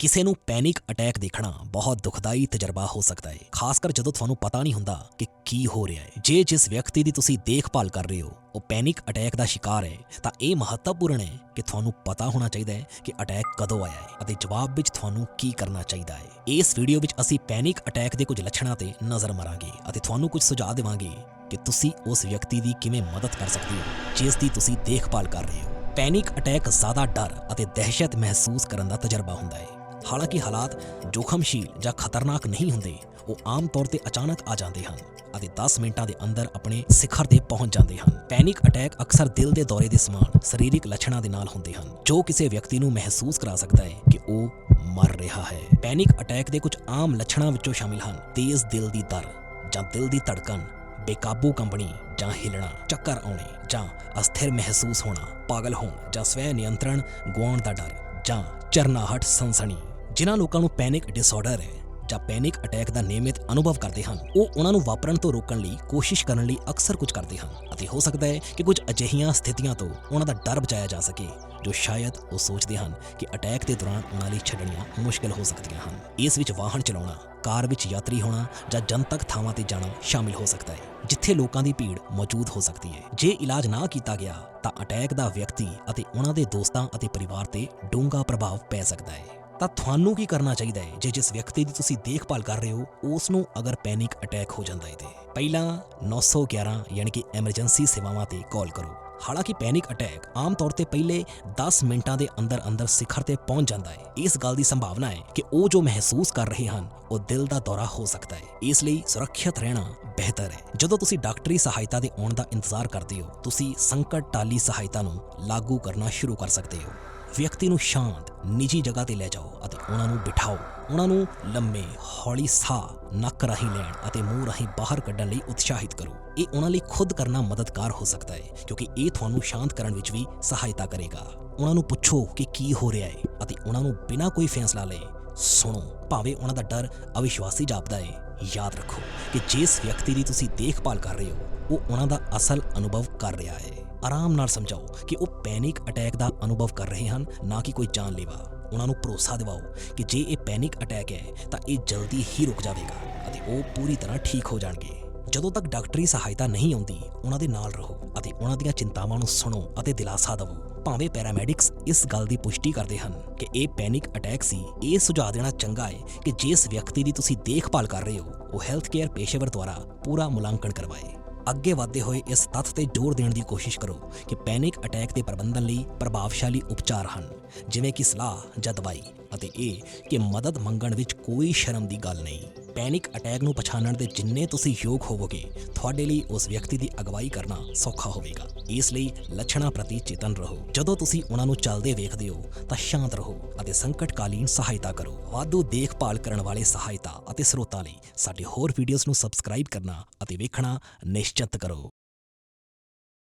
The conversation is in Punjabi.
ਕਿਸੇ ਨੂੰ ਪੈਨਿਕ ਅਟੈਕ ਦੇਖਣਾ ਬਹੁਤ ਦੁਖਦਾਈ ਤਜਰਬਾ ਹੋ ਸਕਦਾ ਹੈ। ਖਾਸ ਕਰ ਜਦੋਂ ਤੁਹਾਨੂੰ ਪਤਾ ਨਹੀਂ ਹੁੰਦਾ ਕਿ ਕੀ ਹੋ ਰਿਹਾ ਹੈ। ਜੇ ਜਿਸ ਵਿਅਕਤੀ ਦੀ ਤੁਸੀਂ ਦੇਖਭਾਲ ਕਰ ਰਹੇ ਹੋ, ਉਹ ਪੈਨਿਕ ਅਟੈਕ ਦਾ ਸ਼ਿਕਾਰ ਹੈ, ਤਾਂ ਇਹ ਮਹੱਤਵਪੂਰਨ ਹੈ ਕਿ ਤੁਹਾਨੂੰ ਪਤਾ ਹੋਣਾ ਚਾਹੀਦਾ ਹੈ ਕਿ ਅਟੈਕ ਕਦੋਂ ਆਇਆ ਹੈ ਅਤੇ ਜਵਾਬ ਵਿੱਚ ਤੁਹਾਨੂੰ ਕੀ ਕਰਨਾ ਚਾਹੀਦਾ ਹੈ। ਇਸ ਵੀਡੀਓ ਵਿੱਚ ਅਸੀਂ ਪੈਨਿਕ ਅਟੈਕ ਦੇ ਕੁਝ ਲੱਛਣਾਂ ਤੇ ਨਜ਼ਰ ਮਾਰਾਂਗੇ ਅਤੇ ਤੁਹਾਨੂੰ ਕੁਝ ਸੁਝਾਅ ਦੇਵਾਂਗੇ ਕਿ ਤੁਸੀਂ ਉਸ ਵਿਅਕਤੀ ਦੀ ਕਿਵੇਂ ਮਦਦ ਕਰ ਸਕਦੇ ਹੋ, ਜਿਸ ਦੀ ਤੁਸੀਂ ਦੇਖਭਾਲ ਕਰ ਰਹੇ ਹੋ। ਪੈਨਿਕ ਅਟੈਕ ਜ਼ਿਆਦਾ ਡਰ ਅਤੇ ਦਹਿਸ਼ਤ ਮਹਿਸੂਸ ਕਰਨ ਦਾ ਤਜਰਬਾ ਹੁੰਦਾ ਹੈ। ਹਾਲਾਂਕਿ ਹਾਲਾਤ ਜੋਖਮਸ਼ੀਲ ਜਾਂ ਖਤਰਨਾਕ ਨਹੀਂ ਹੁੰਦੇ, ਉਹ ਆਮ ਤੌਰ ਤੇ ਅਚਾਨਕ ਆ ਜਾਂਦੇ ਹਨ ਅਤੇ 10 ਮਿੰਟਾਂ ਦੇ ਅੰਦਰ ਆਪਣੇ ਸਿਖਰ ਤੇ ਪਹੁੰਚ ਜਾਂਦੇ ਹਨ। ਪੈਨਿਕ ਅਟੈਕ ਅਕਸਰ ਦਿਲ ਦੇ ਦੌਰੇ ਦੇ ਸਮਾਨ, ਸਰੀਰਕ ਲੱਛਣਾਂ ਦੇ ਨਾਲ ਹੁੰਦੇ ਹਨ, ਜੋ ਕਿਸੇ ਵਿਅਕਤੀ ਨੂੰ ਮਹਿਸੂਸ ਕਰਾ ਸਕਦਾ ਹੈ ਕਿ ਉਹ ਮਰ ਰਿਹਾ ਹੈ। ਪੈਨਿਕ ਅਟੈਕ ਦੇ ਕੁਝ ਆਮ ਲੱਛਣਾਂ ਵਿੱਚੋਂ ਸ਼ਾਮਿਲ ਹਨ, ਤੇਜ਼ ਦਿਲ ਦੀ ਦਰ ਜਾਂ ਦਿਲ ਦੀ ਧੜਕਣ, ਬੇਕਾਬੂ ਕੰਬਣੀ ਜਾਂ ਹਿਲਣਾ, ਚੱਕਰ ਆਉਣੇ ਜਾਂ ਅਸਥਿਰ ਮਹਿਸੂਸ ਹੋਣਾ, ਪਾਗਲ ਹੋਣ ਜਾਂ ਸਵੈ ਨਿਯੰਤਰਣ ਗੁਆਉਣ ਦਾ ਡਰ ਜਾਂ ਚਰਨਾਹਟ ਸਨਸਣੀ ਜਿਨ੍ਹਾਂ ਲੋਕਾਂ ਨੂੰ ਪੈਨਿਕ ਡਿਸਆਰਡਰ ਹੈ ਜਾਂ ਪੈਨਿਕ ਅਟੈਕ ਦਾ ਨਿਯਮਿਤ ਅਨੁਭਵ ਕਰਦੇ ਹਨ, ਉਹ ਉਹਨਾਂ ਨੂੰ ਵਾਪਰਨ ਤੋਂ ਰੋਕਣ ਲਈ ਕੋਸ਼ਿਸ਼ ਕਰਨ ਲਈ ਅਕਸਰ ਕੁਝ ਕਰਦੇ ਹਨ ਅਤੇ ਹੋ ਸਕਦਾ ਹੈ ਕਿ ਕੁਝ ਅਜਿਹੀਆਂ ਸਥਿਤੀਆਂ ਤੋਂ ਉਹਨਾਂ ਦਾ ਡਰ ਬਚਾਇਆ ਜਾ ਸਕੇ, ਜੋ ਸ਼ਾਇਦ ਉਹ ਸੋਚਦੇ ਹਨ ਕਿ ਅਟੈਕ ਦੇ ਦੌਰਾਨ ਉਹਨਾਂ ਲਈ ਛੱਡਣੀਆਂ ਮੁਸ਼ਕਲ ਹੋ ਸਕਦੀਆਂ ਹਨ। ਇਸ ਵਿੱਚ ਵਾਹਨ ਚਲਾਉਣਾ, ਕਾਰ ਵਿੱਚ ਯਾਤਰੀ ਹੋਣਾ ਜਾਂ ਜਨਤਕ ਥਾਵਾਂ ਤੇ ਜਾਣਾ ਸ਼ਾਮਿਲ ਹੋ ਸਕਦਾ ਹੈ, ਜਿੱਥੇ ਲੋਕਾਂ ਦੀ ਭੀੜ ਮੌਜੂਦ ਹੋ ਸਕਦੀ ਹੈ। ਜੇ ਇਲਾਜ ਨਾ ਕੀਤਾ ਗਿਆ, ਤਾਂ ਅਟੈਕ ਦਾ ਵਿਅਕਤੀ ਅਤੇ ਉਹਨਾਂ ਦੇ ਦੋਸਤਾਂ ਅਤੇ ਪਰਿਵਾਰ ਤੇ ਡੂੰਘਾ ਪ੍ਰਭਾਵ ਪੈ ਸਕਦਾ ਹੈ। ਤਾਂ ਤੁਹਾਨੂੰ ਕੀ ਕਰਨਾ ਚਾਹੀਦਾ ਹੈ? ਜੇ ਜਿਸ ਵਿਅਕਤੀ ਦੀ ਤੁਸੀਂ ਦੇਖਭਾਲ ਕਰ ਰਹੇ ਹੋ ਉਸ ਨੂੰ ਅਗਰ ਪੈਨਿਕ ਅਟੈਕ ਹੋ ਜਾਂਦਾ ਹੈ ਤੇ। ਪਹਿਲਾਂ 911 ਯਾਨੀ ਕਿ ਐਮਰਜੈਂਸੀ ਸੇਵਾਵਾਂ ਤੇ ਕਾਲ ਕਰੋ। ਹਾਲਾਂਕਿ ਪੈਨਿਕ ਅਟੈਕ ਆਮ ਤੌਰ ਤੇ ਪਹਿਲੇ 10 ਮਿੰਟਾਂ ਦੇ ਅੰਦਰ ਅੰਦਰ ਸਿਖਰ ਤੇ ਪਹੁੰਚ ਜਾਂਦਾ ਹੈ। ਇਸ ਗੱਲ ਦੀ ਸੰਭਾਵਨਾ ਹੈ ਕਿ ਉਹ ਜੋ ਮਹਿਸੂਸ ਕਰ ਰਹੇ ਹਨ, ਉਹ ਦਿਲ ਦਾ ਦੌਰਾ ਹੋ ਸਕਦਾ ਹੈ। ਇਸ ਲਈ ਸੁਰੱਖਿਅਤ ਰਹਿਣਾ ਬਿਹਤਰ ਹੈ। ਜਦੋਂ ਤੁਸੀਂ ਡਾਕਟਰੀ ਸਹਾਇਤਾ ਦੇ ਆਉਣ ਦਾ ਇੰਤਜ਼ਾਰ ਕਰਦੇ ਹੋ, ਤੁਸੀਂ ਸੰਕਟ ਟਾਲੀ ਸਹਾਇਤਾ ਨੂੰ ਲਾਗੂ ਕਰਨਾ ਸ਼ੁਰੂ ਕਰ ਸਕਦੇ ਹੋ। ਵਿਅਕਤੀ ਨੂੰ ਸ਼ਾਂਤ ਨਿੱਜੀ ਜਗ੍ਹਾ ਤੇ ਲੈ ਜਾਓ ਅਤੇ ਉਹਨਾਂ ਨੂੰ ਬਿਠਾਓ। ਉਹਨਾਂ ਨੂੰ ਲੰਮੇ, ਹੌਲੀ ਸਾਹ, ਨੱਕ ਰਾਹੀਂ ਲੈਣ ਅਤੇ ਮੂੰਹ ਰਾਹੀਂ ਬਾਹਰ ਕੱਢਣ ਲਈ ਉਤਸ਼ਾਹਿਤ ਕਰੋ। ਇਹ ਉਹਨਾਂ ਲਈ ਖੁਦ ਕਰਨਾ ਮਦਦਗਾਰ ਹੋ ਸਕਦਾ ਹੈ, ਕਿਉਂਕਿ ਇਹ ਤੁਹਾਨੂੰ ਸ਼ਾਂਤ ਕਰਨ ਵਿੱਚ ਵੀ ਸਹਾਇਤਾ ਕਰੇਗਾ। ਉਹਨਾਂ ਨੂੰ ਪੁੱਛੋ ਕਿ ਕੀ ਹੋ ਰਿਹਾ ਹੈ ਅਤੇ ਉਹਨਾਂ ਨੂੰ ਬਿਨਾਂ ਕੋਈ ਫੈਸਲਾ ਲਏ ਸੁਣੋ। ਭਾਵੇਂ ਉਹਨਾਂ ਦਾ ਡਰ ਅਵਿਸ਼ਵਾਸੀ ਜਾਪਦਾ ਹੈ, ਯਾਦ ਰੱਖੋ ਕਿ ਜਿਸ ਵਿਅਕਤੀ ਦੀ ਤੁਸੀਂ ਦੇਖਭਾਲ ਕਰ ਰਹੇ ਹੋ, ਉਹ ਉਹਨਾਂ ਦਾ ਅਸਲ ਅਨੁਭਵ ਕਰ ਰਿਹਾ ਹੈ। ਆਰਾਮ ਨਾਲ ਸਮਝਾਓ ਕਿ ਉਹ ਪੈਨਿਕ ਅਟੈਕ ਦਾ ਅਨੁਭਵ ਕਰ ਰਹੇ ਹਨ, ਨਾ ਕਿ ਕੋਈ ਜਾਨਲੇਵਾ। ਉਹਨਾਂ ਨੂੰ ਭਰੋਸਾ ਦਿਵਾਓ ਕਿ ਜੇ ਇਹ ਪੈਨਿਕ ਅਟੈਕ ਹੈ, ਤਾਂ ਇਹ ਜਲਦੀ ਹੀ ਰੁਕ ਜਾਵੇਗਾ ਅਤੇ ਉਹ ਪੂਰੀ ਤਰ੍ਹਾਂ ਠੀਕ ਹੋ ਜਾਣਗੇ। ਜਦੋਂ ਤੱਕ ਡਾਕਟਰੀ ਸਹਾਇਤਾ ਨਹੀਂ ਆਉਂਦੀ, ਉਹਨਾਂ ਦੇ ਨਾਲ ਰਹੋ ਅਤੇ ਉਹਨਾਂ ਦੀਆਂ ਚਿੰਤਾਵਾਂ ਨੂੰ ਸੁਣੋ ਅਤੇ ਦਿਲਾਸਾ ਦਿਵੋ। ਭਾਵੇਂ ਪੈਰਾਮੈਡਿਕਸ ਇਸ ਗੱਲ ਦੀ ਪੁਸ਼ਟੀ ਕਰਦੇ ਹਨ ਕਿ ਇਹ ਪੈਨਿਕ ਅਟੈਕ ਸੀ, ਇਹ ਸੁਝਾਅ ਦੇਣਾ ਚੰਗਾ ਹੈ ਕਿ ਜਿਸ ਵਿਅਕਤੀ ਦੀ ਤੁਸੀਂ ਦੇਖਭਾਲ ਕਰ ਰਹੇ ਹੋ, ਉਹ ਹੈਲਥ ਕੇਅਰ ਪੇਸ਼ੇਵਰ ਦੁਆਰਾ ਪੂਰਾ ਮੁਲਾਂਕਣ ਕਰਵਾਏ। ਅੱਗੇ ਵਧਦੇ ਹੋਏ ਇਸ ਤੱਥ ਤੇ ਜ਼ੋਰ ਦੇਣ ਦੀ ਕੋਸ਼ਿਸ਼ ਕਰੋ ਕਿ ਪੈਨਿਕ ਅਟੈਕ ਦੇ ਪ੍ਰਬੰਧਨ ਲਈ ਪ੍ਰਭਾਵਸ਼ਾਲੀ ਉਪਚਾਰ ਹਨ, ਜਿਵੇਂ ਕਿ ਸਲਾਹ ਜਾਂ ਦਵਾਈ, ਅਤੇ ਇਹ ਕਿ ਮਦਦ ਮੰਗਣ ਵਿੱਚ ਕੋਈ ਸ਼ਰਮ ਦੀ ਗੱਲ ਨਹੀਂ। ਪੈਨਿਕ ਅਟੈਕ ਨੂੰ ਪਛਾਣਨ ਦੇ ਜਿੰਨੇ ਤੁਸੀਂ ਯੋਗ ਹੋਵੋਗੇ, ਤੁਹਾਡੇ ਲਈ ਉਸ ਵਿਅਕਤੀ ਦੀ ਅਗਵਾਈ ਕਰਨਾ ਸੌਖਾ ਹੋਵੇਗਾ। ਇਸ ਲਈ ਲੱਛਣਾਂ ਪ੍ਰਤੀ ਚੇਤਨ ਰਹੋ। ਜਦੋਂ ਤੁਸੀਂ ਉਹਨਾਂ ਨੂੰ ਚੱਲਦੇ ਵੇਖਦੇ ਹੋ, ਤਾਂ ਸ਼ਾਂਤ ਰਹੋ ਅਤੇ ਸੰਕਟਕਾਲੀਨ ਸਹਾਇਤਾ ਕਰੋ। ਵਾਧੂ ਦੇਖਭਾਲ ਕਰਨ ਵਾਲੇ ਸਹਾਇਤਾ ਅਤੇ ਸਰੋਤਾਂ ਲਈ ਸਾਡੇ ਹੋਰ ਵੀਡੀਓਜ਼ ਨੂੰ ਸਬਸਕ੍ਰਾਈਬ ਕਰਨਾ ਅਤੇ ਵੇਖਣਾ ਨਿਸ਼ਚਿਤ ਕਰੋ।